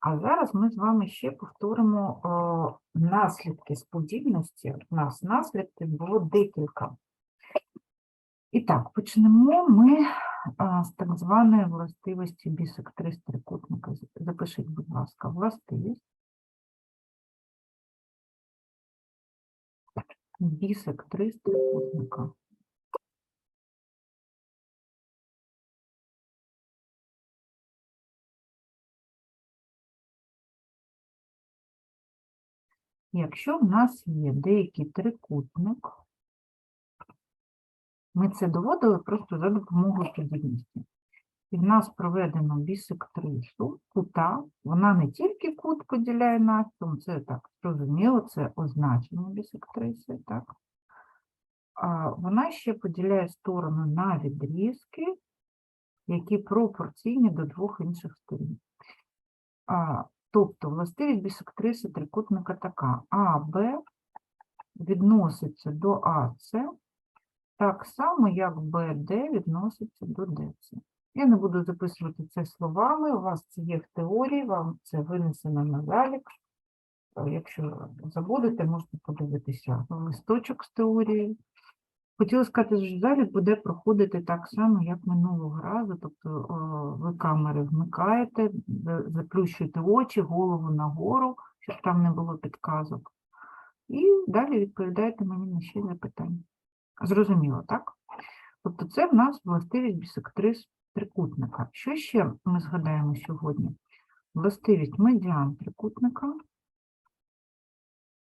А зараз ми з вами ще повторимо о, наслідки сподібності. У нас наслідків було декілька. І так, почнемо ми а, з так званої властивості бісектрис трикутника. Запишіть, будь ласка, властивість. Бісектрис трикутника. Якщо в нас є деякий трикутник, ми це доводили просто за допомогою подібності. І в нас проведено бісектрису кута, вона не тільки кут поділяє навпіл, це так зрозуміло, це означення бісектриси, так? А вона ще поділяє сторони на відрізки, які пропорційні до двох інших сторін. А, тобто властивість бісектриси трикутника така. АБ відноситься до АС так само, як БД відноситься до ДЦ. Я не буду записувати це словами, у вас це є в теорії, вам це винесено на залік. Е, Якщо забудете, можете подивитися листочок з теорією. Хотіла сказати, що залік буде проходити так само, як минулого разу. Тобто ви камери вмикаєте, заплющуєте очі, голову нагору, щоб там не було підказок. І далі відповідаєте мені на ще запитання. Зрозуміло, так? Тобто це в нас властивість бісектрис трикутника. Що ще ми згадаємо сьогодні? Властивість медіан трикутника.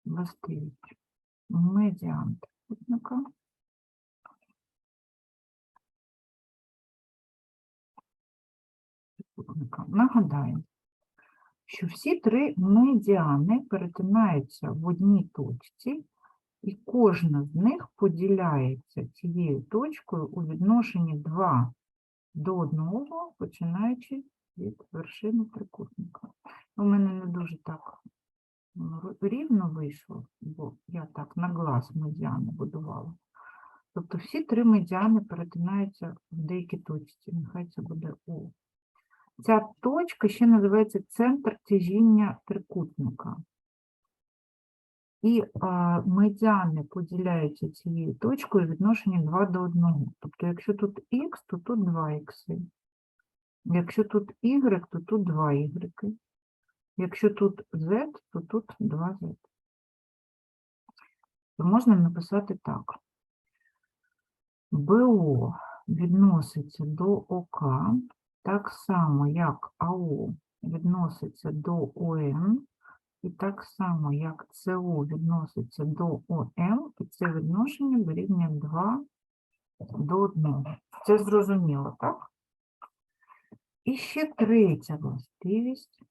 Властивість медіан трикутника. Трикутника. Нагадаю, що всі три медіани перетинаються в одній точці, і кожна з них поділяється цією точкою у відношенні 2 до 1, починаючи від вершини трикутника. У мене не дуже так рівно вийшло, бо я так на глаз медіани будувала. Тобто всі три медіани перетинаються в деякій точці. Нехай це буде О. Ця точка ще називається центр тяжіння трикутника. І а, медіани поділяються цією точкою в відношенні 2 до 1. Тобто, якщо тут х, то тут 2х. Якщо тут y, то тут 2y. Якщо тут z, то тут 2z. То можна написати так. БО відноситься до ОК, так само, як АО відноситься до ОН, і так само, як СО відноситься до ОМ, і це відношення дорівнює 2 до 1. Це зрозуміло, так? І ще третя властивість.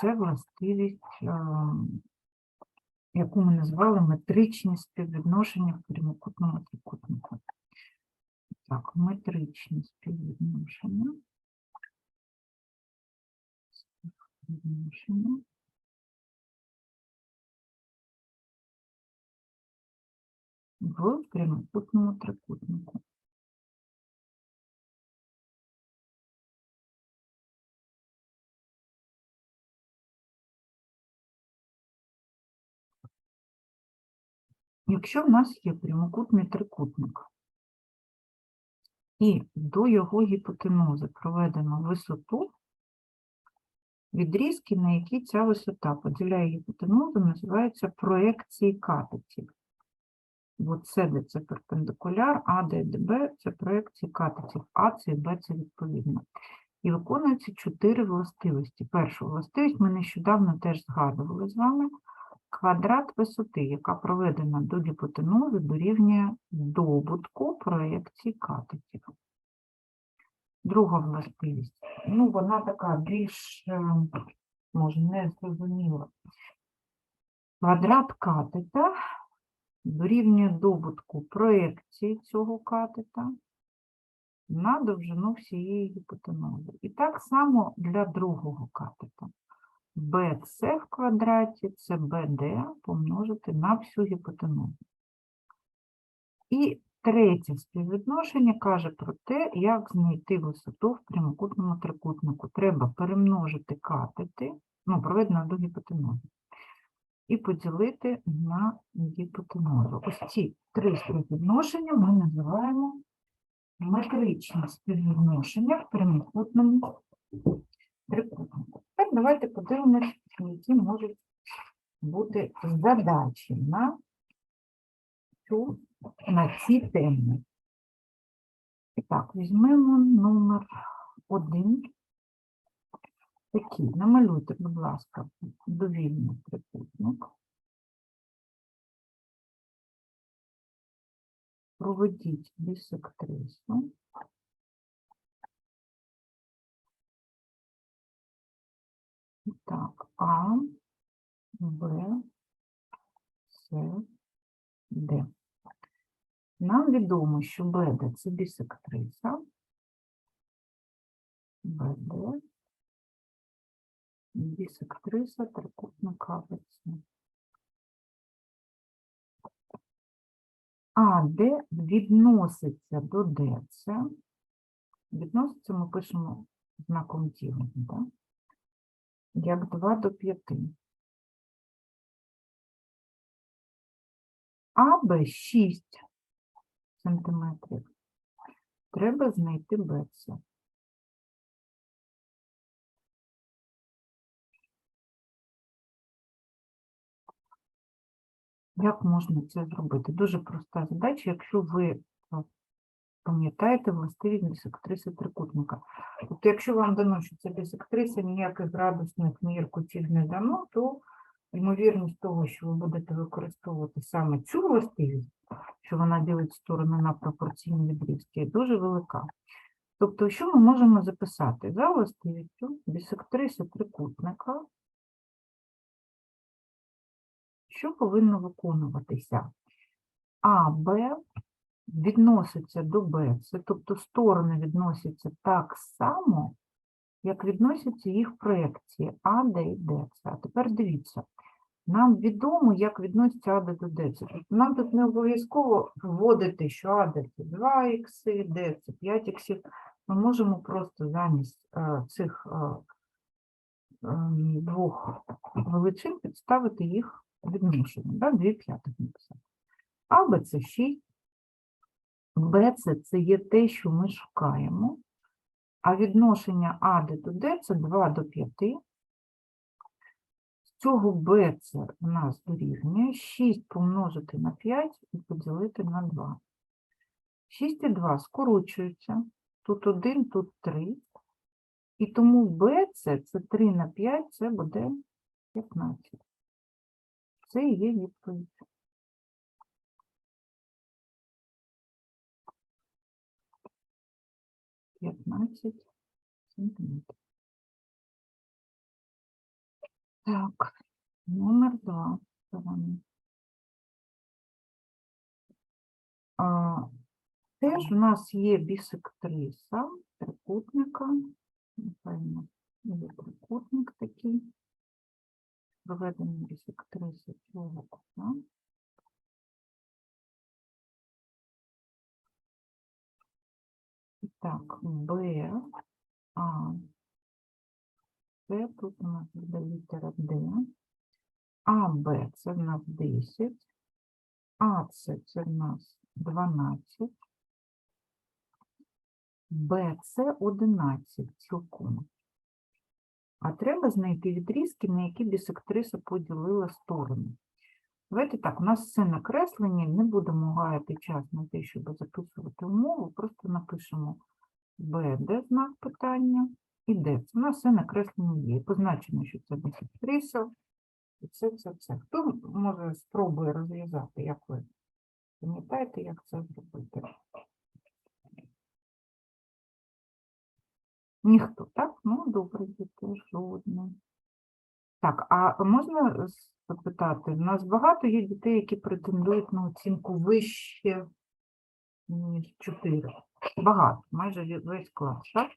Це властивість, яку ми назвали метричні співвідношення в прямокутному трикутнику. Так, метричні співвідношення. Співвідношення. В прямокутному трикутнику. Якщо в нас є прямокутний трикутник, і до його гіпотенузи проведено висоту, відрізки, на які ця висота поділяє гіпотенузу, називаються проекції катетів. Це де це перпендикуляр, А, Д, ДБ це проекції катетів, А це і Б це відповідно. І виконуються чотири властивості. Першу властивість ми нещодавно теж згадували з вами. Квадрат висоти, яка проведена до гіпотенузи, дорівнює добутку проекцій катетів. Друга властивість. Ну, вона така більш, е, може, не зрозуміла. Квадрат катета дорівнює добутку проекції цього катета на довжину всієї гіпотенузи. І так само для другого катета. BC в квадраті це BD помножити на всю гіпотенузу. І третє співвідношення каже про те, як знайти висоту в прямокутному трикутнику. Треба перемножити катети, ну, проведено до гіпотенузи, і поділити на гіпотенузу. Ось ці три співвідношення ми називаємо метричні співвідношення в прямокутному Тепер давайте подивимось, які можуть бути задачі на, цю, на ці теми. І так, візьмемо номер один. Такий, намалюйте, будь ласка, довільний трикутник. Проведіть бісектрису. Так, А, Б, С, Д. Нам відомо, що БД – це бісектриса, БД, бісектриса трикутника АБЦ. А, Д відноситься до ДЦ. Відноситься ми пишемо знаком тіла, так? Як 2 до 5. АБ 6 сантиметрів. Треба знайти БЦ. Як можна це зробити? Дуже проста задача, якщо ви пам'ятаєте властивість бісектриси трикутника. Тобто, якщо вам дано, що це бісектриса, ніяких градусних мір кутів не дано, то ймовірність того, що ви будете використовувати саме цю властивість, що вона ділить сторони на пропорційні відрізки, дуже велика. Тобто, що ми можемо записати? За властивістю бісектриси трикутника що повинно виконуватися? А, Б відноситься до Б, це, тобто сторони відносяться так само, як відносяться їх проекції А, Д і Д. А тепер дивіться, нам відомо, як відноситься АД до Д. Тобто нам тут не обов'язково вводити, що АД це 2 ікси, Д це 5 іксів. Ми можемо просто замість е, цих е, ем, двох величин підставити їх відношення, да? 2 п'ятих написати. А, Б це 6, Б це, є те, що ми шукаємо, а відношення А до Д це 2 до 5. З цього Б це у нас дорівнює 6 помножити на 5 і поділити на 2. 6 і 2 скорочуються, тут 1, тут 3. І тому Б це, це 3 на 5, це буде 15. Це і є відповідь. П'ятнадцять сантиметрів. Так, номер два. А, теж у нас є бісектриса трикутника. Напевно, є трикутник такий проведення бісектриси цього кута. Так, Б, А, С, тут у нас буде літера Д, А, Б, це в нас 10, А, С, це в нас 12, Б, С 11 цілком. А треба знайти відрізки, на які бісектриса поділила сторони. Давайте так, у нас все накреслення, не будемо гаяти час на те, щоб записувати умову, просто напишемо Б, де знак питання, і Д. У нас все накреслення є. І Позначено, що це бісектриса, і це, це, це. Хто може спробує розв'язати, як ви пам'ятаєте, як це зробити? Ніхто, так? Ну, добре, діти, жодне. Так, а можна запитати, у нас багато є дітей, які претендують на оцінку вище, ніж 4. Багато, майже весь клас, так?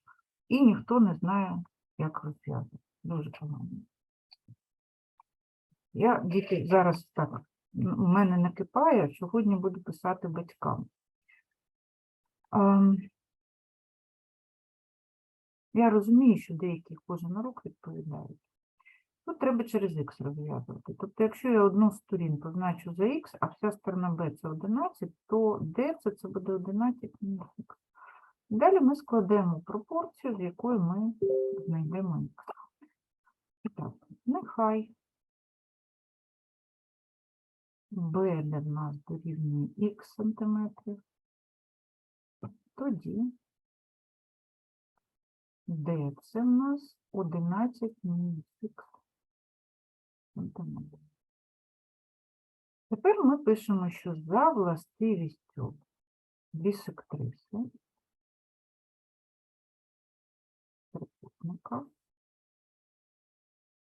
І ніхто не знає, як розв'язати. Дуже погано. Я, діти, зараз так, у мене накипає, сьогодні буду писати батькам. Ем, Я розумію, що деякі кожен урок відповідають. Тут треба через х розв'язувати. Тобто, якщо я одну сторін позначу за х, а вся сторона b це 11, то d це, це буде 11 мінус х. Далі ми складемо пропорцію, з якої ми знайдемо х. І так, нехай b в нас дорівнює х сантиметрів, тоді d це в нас 11 мінус х. Тепер ми пишемо, що за властивістю бісектриси трикутника,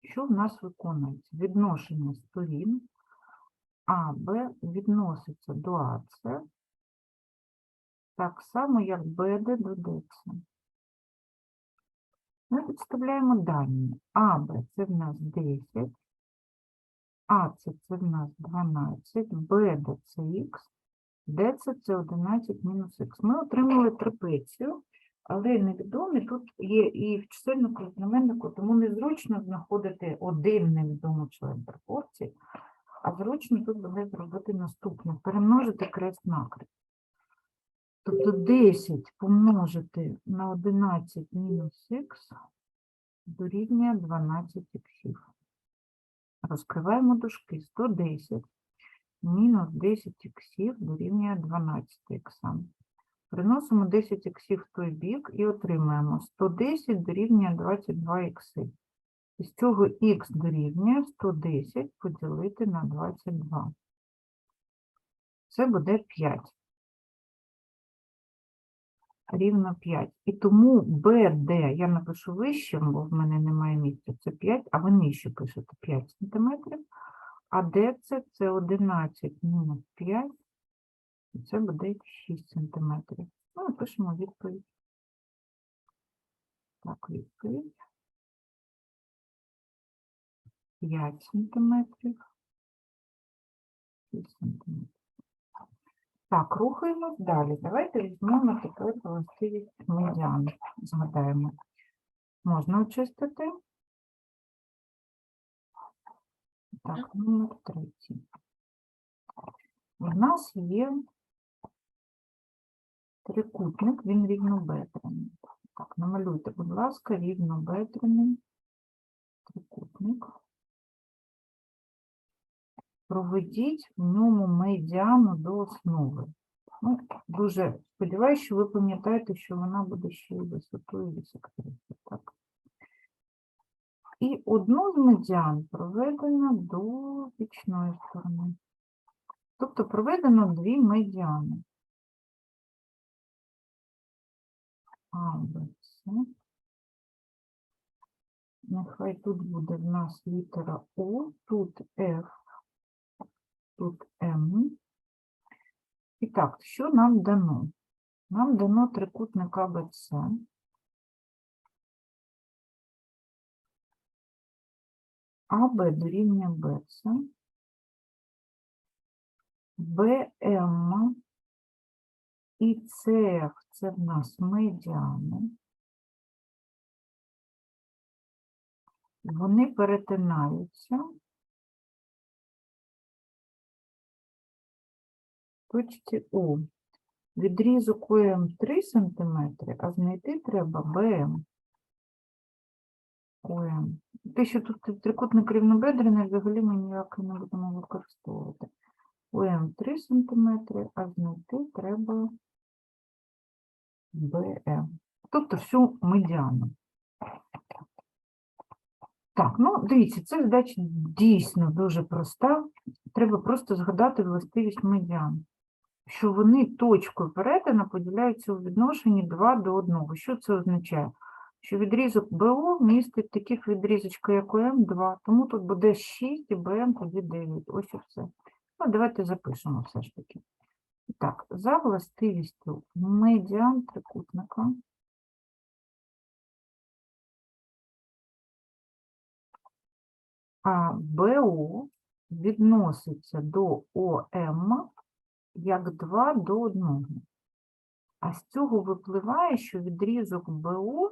що в нас виконується? Відношення сторін АБ відноситься до АЦ так само, як БД до ДЦ. Ми підставляємо дані. АБ це в нас 10, АЦ це в нас 12, БД це х, ДЦ це 11 мінус х. Ми отримали трапецію, але невідомі тут є і в чисельнику, і в знаменнику, тому незручно знаходити один невідомий член пропорції, а зручно тут буде зробити наступне. Перемножити крест накрест. Тобто 10 помножити на 11 мінус х дорівнює 12 х. Розкриваємо дужки. 110 мінус 10 х дорівнює 12 х. Приносимо 10 х в той бік і отримаємо 110 дорівнює 22 х. Із цього х дорівнює 110 поділити на 22. Це буде 5. Рівно 5. І тому BD я напишу вищим, бо в мене немає місця, це 5, а ви нижче пишете 5 см. А DC це 11 мінус 5, і це буде 6 см. Ну, і пишемо відповідь. Так, відповідь. 5 сантиметрів. 6 сантиметрів. Так, рухаємось далі. Давайте візьмемо тепер властивість медіан. Згадаємо. Можна очистити. Так, номер третій. У нас є трикутник, він рівнобедрений. Так, намалюйте, будь ласка, рівнобедрений трикутник. Проведіть в ньому медіану до основи. Ну, дуже сподіваюся, що ви пам'ятаєте, що вона буде ще висотою. Так. І одну з медіан проведено до бічної сторони. Тобто проведено дві медіани. А, Б. Нехай тут буде в нас літера О, тут F, тут М. І так, що нам дано? Нам дано трикутник АБЦ. АБ дорівнює БЦ. БМ і ЦФ це в нас медіани. Вони перетинаються точці О. Відрізок ОМ 3 см, а знайти треба БМ. ОМ. Те, що тут трикутник рівнобедрений, взагалі ми ніяк не будемо використовувати. ОМ 3 см, а знайти треба БМ. Тобто всю медіану. Так, ну дивіться, ця задача дійсно дуже проста. Треба просто згадати властивість медіан, що вони точкою перетину поділяються у відношенні 2 до 1. Що це означає? Що відрізок БО містить таких відрізочка, як ОМ 2, тому тут буде 6 і БМ тоді 9. Ось і все. Ну, давайте запишемо все ж таки. Так, за властивістю медіан трикутника. А БО відноситься до ОМ як 2 до 1. А з цього випливає, що відрізок БО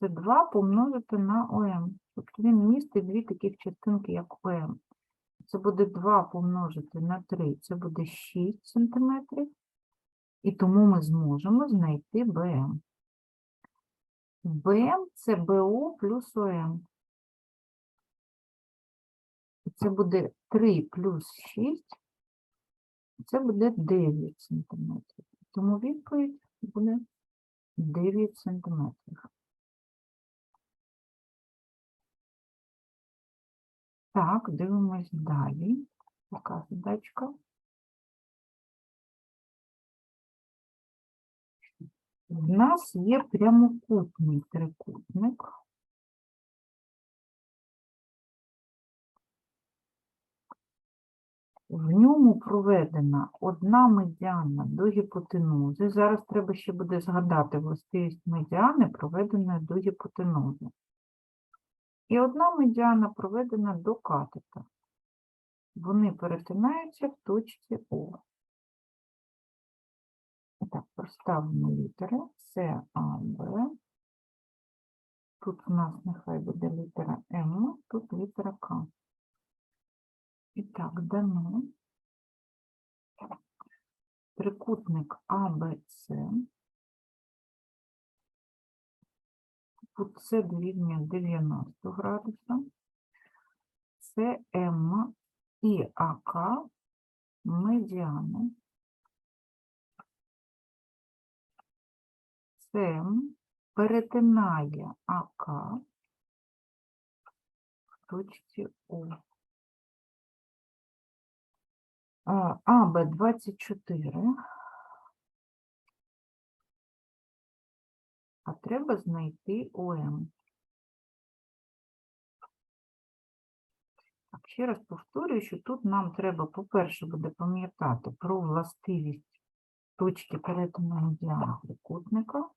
це 2 помножити на ОМ. Тобто він містить дві таких частинки, як ОМ. Це буде 2 помножити на 3, це буде 6 см. І тому ми зможемо знайти БМ. БМ це БО плюс ОМ. Це буде 3 плюс 6, це буде 9 см. Тому відповідь буде 9 см. Так, дивимось далі. Така задачка. В нас є прямокутний трикутник. В ньому проведена одна медіана до гіпотенузи. Зараз треба ще буде згадати властивість медіани, проведеної до гіпотенузи. І одна медіана проведена до катета. Вони перетинаються в точці О. Так, проставимо літери С, А, Б. Тут у нас нехай буде літера М, тут літера К. І так, дано трикутник АБЦ. Тут С дорівнює 90 градусів, СМ і АК медіани. СМ перетинає АК в точці У. АБ24, а треба знайти ОМ. Так, ще раз повторюю, що тут нам треба, по-перше, буде пам'ятати про властивість точки перетину медіану кутника,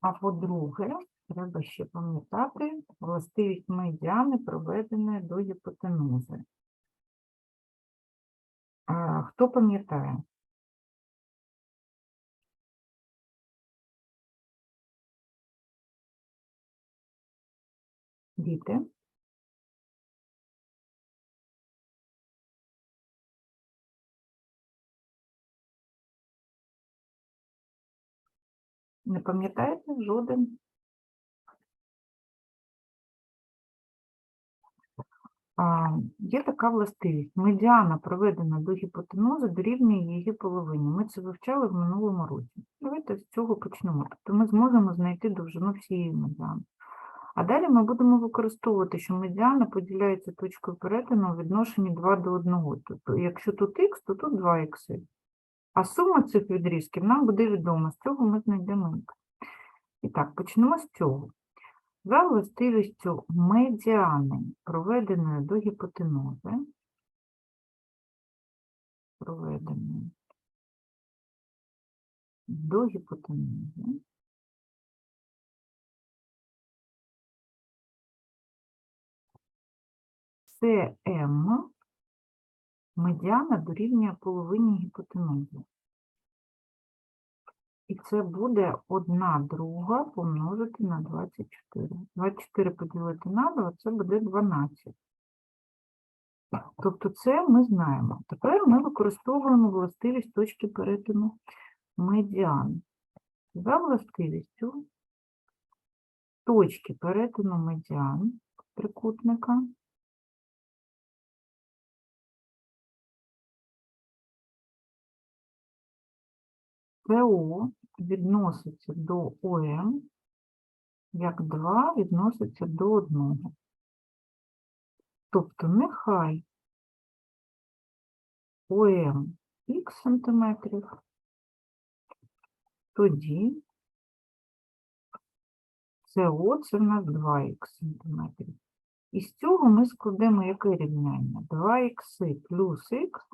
а по-друге, треба ще пам'ятати властивість медіани, проведеної до гіпотенузи. Хто пам'ятає? Діти? Не пам'ятаєте жоден? Є така властивість. Медіана, проведена до гіпотенузи, дорівнює її половині. Ми це вивчали в минулому році. Давайте з цього почнемо. Тобто ми зможемо знайти довжину всієї медіани. А далі ми будемо використовувати, що медіана поділяється точкою перетину у відношенні 2 до 1. Тобто, якщо тут х, то тут 2 х. А сума цих відрізків нам буде відома. З цього ми знайдемо х. І так, почнемо з цього. За властивістю медіани, проведеної до гіпотенузи, проведеної. До гіпотенузи, СМ медіана дорівнює половині гіпотенузи. І це буде 1 друга помножити на 24. 24 поділити на 2, це буде 12. Тобто це ми знаємо. Тепер ми використовуємо властивість точки перетину медіан. За властивістю точки перетину медіан трикутника ТО відноситься до ОМ, як 2 відноситься до 1. Тобто нехай ОМ х сантиметрів, тоді СО це в нас 2х сантиметрів. І з цього ми складемо яке рівняння? 2х плюс х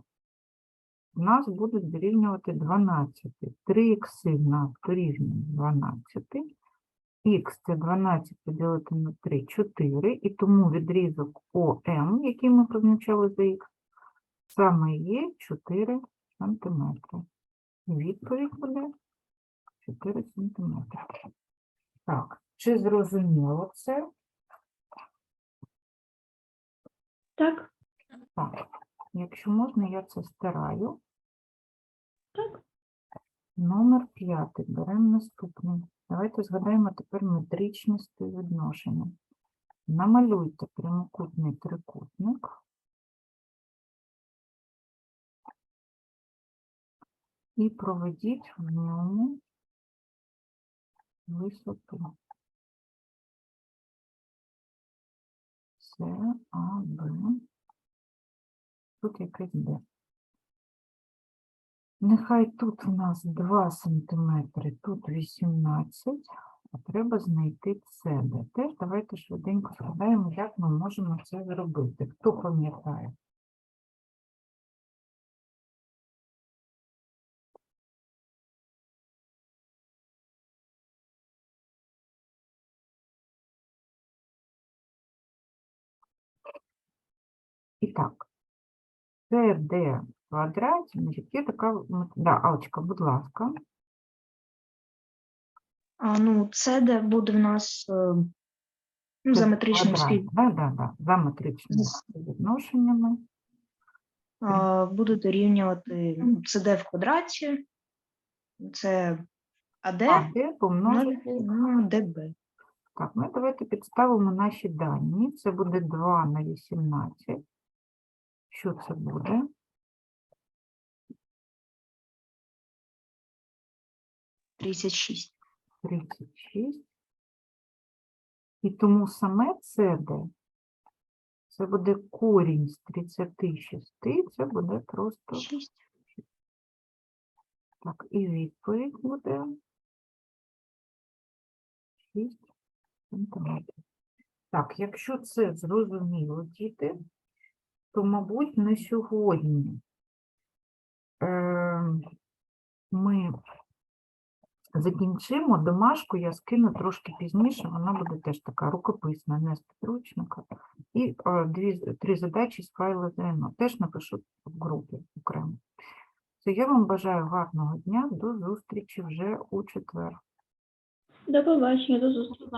у нас будуть дорівнювати 12. 3 х в нас дорівнює 12. Х це 12 поділити на 3 – 4. І тому відрізок ОМ, який ми позначали за х, саме є 4 см. Відповідь буде 4 см. Так, чи зрозуміло це? Так, Так, якщо можна, я це стираю. Номер п'ятий. Беремо наступний. Давайте згадаємо тепер метричні співвідношення. Намалюйте прямокутний трикутник. І проведіть в ньому висоту. С, А, Б. Тут якесь Д. Нехай тут у нас 2 см, тут 18, а треба знайти СД. Теж давайте швиденько згадаємо, як ми можемо це зробити. Хто пам'ятає? І так, СД в квадраті, значить, є така, мет- да, Алочка, будь ласка. А, ну, це де буде в нас ну, за Це метричним спів. Да, да, да, за метричними співвідношеннями. а, Буде дорівнювати ну, CD в квадраті, це АД А помножити множити на ДБ. Так, ну давайте підставимо наші дані. Це буде 2 на 18. Що це буде? – 36. 36. І тому саме ЦД, це буде корінь з 36, це буде просто 6. так. І відповідь буде 6 сантиметрів. Так, якщо це зрозуміло, діти, то, мабуть, на сьогодні е, ми закінчимо. Домашку я скину трошки пізніше, вона буде теж така рукописна, не з підручника. І о, дві, з- три задачі з файлу ЗНО. Теж напишу в групі окремо. То я вам бажаю гарного дня, до зустрічі вже у четвер. До побачення, до зустрічі.